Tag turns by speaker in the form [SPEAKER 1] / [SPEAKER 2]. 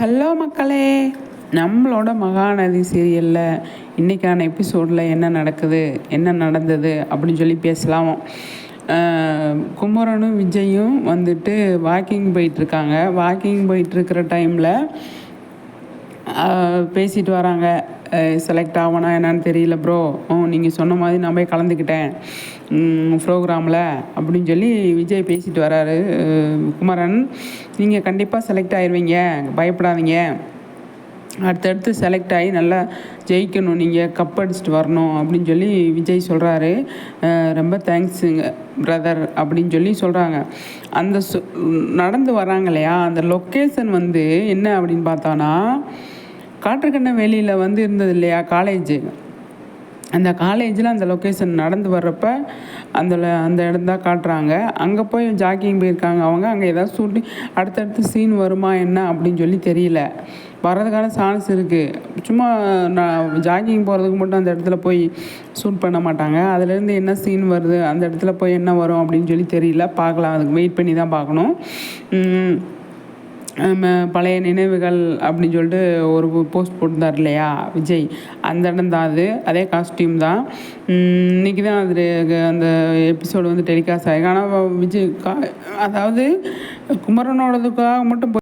[SPEAKER 1] Hello மக்களே நம்மளோட மகாநதி சீரியலில் இன்றைக்கான எபிசோடில் என்ன நடக்குது என்ன நடந்தது அப்படின்னு சொல்லி பேசலாம். குமரனும் விஜயும் வந்துட்டு வாக்கிங் போயிட்டுருக்காங்க. வாக்கிங் போயிட்டுருக்கிற டைமில் பேசிட்டு வராங்க. செலக்ட் ஆகணா என்னன்னு தெரியல ப்ரோ நீங்கள் சொன்ன மாதிரி நான் போய் கலந்துக்கிட்டேன் ப்ரோக்ராமில் அப்படின்னு சொல்லி விஜய் பேசிட்டு வராரு. குமரன் நீங்கள் கண்டிப்பாக செலக்ட் ஆயிடுவீங்க பயப்படாதீங்க. அடுத்தடுத்து செலக்ட் ஆகி நல்லா ஜெயிக்கணும். நீங்கள் கப் அடிச்சுட்டு வரணும் அப்படின்னு சொல்லி விஜய் சொல்கிறாரு ரொம்ப தேங்க்ஸுங்க பிரதர் அப்படின்னு சொல்லி சொல்கிறாங்க அந்த நடந்து வராங்க இல்லையா? அந்த லொக்கேஷன் வந்து என்ன அப்படின்னு பார்த்தோன்னா காற்றுக்கண்ண வெளியில் வந்து இருந்தது இல்லையா? காலேஜு அந்த காலேஜில் அந்த லொக்கேஷன் நடந்து வர்றப்ப அந்த அந்த இடம் தான் காட்டுறாங்க. அங்கே போய் ஜாக்கிங் போயிருக்காங்க அவங்க. அங்கே ஏதாவது ஷூட்டிங் அடுத்தடுத்து சீன் வருமா என்ன அப்படின்னு சொல்லி தெரியல. வர்றதுக்கான சான்ஸ் இருக்குது சும்மா நான் ஜாக்கிங் போகிறதுக்கு மட்டும் அந்த இடத்துல போய் ஷூட் பண்ண மாட்டாங்க. அதுலேருந்து என்ன சீன் வருது அந்த இடத்துல போய் என்ன வரும் அப்படின்னு சொல்லி தெரியல. பார்க்கலாம். அதுக்கு வெயிட் பண்ணி தான் பார்க்கணும். நம்ம பழைய நினைவுகள் அப்படின்னு சொல்லிட்டு ஒரு போஸ்ட் போட்டிருந்தார் இல்லையா விஜய். அந்த இடம் தான் அது. அதே காஸ்டியூம் தான். இன்றைக்கி இன்னைக்கு தான் அது அந்த எபிசோடு வந்து டெலிகாஸ்ட் ஆகிருக்கு ஆனால் விஜய் கா அதாவது குமரனோடதுக்காக மட்டும் போய்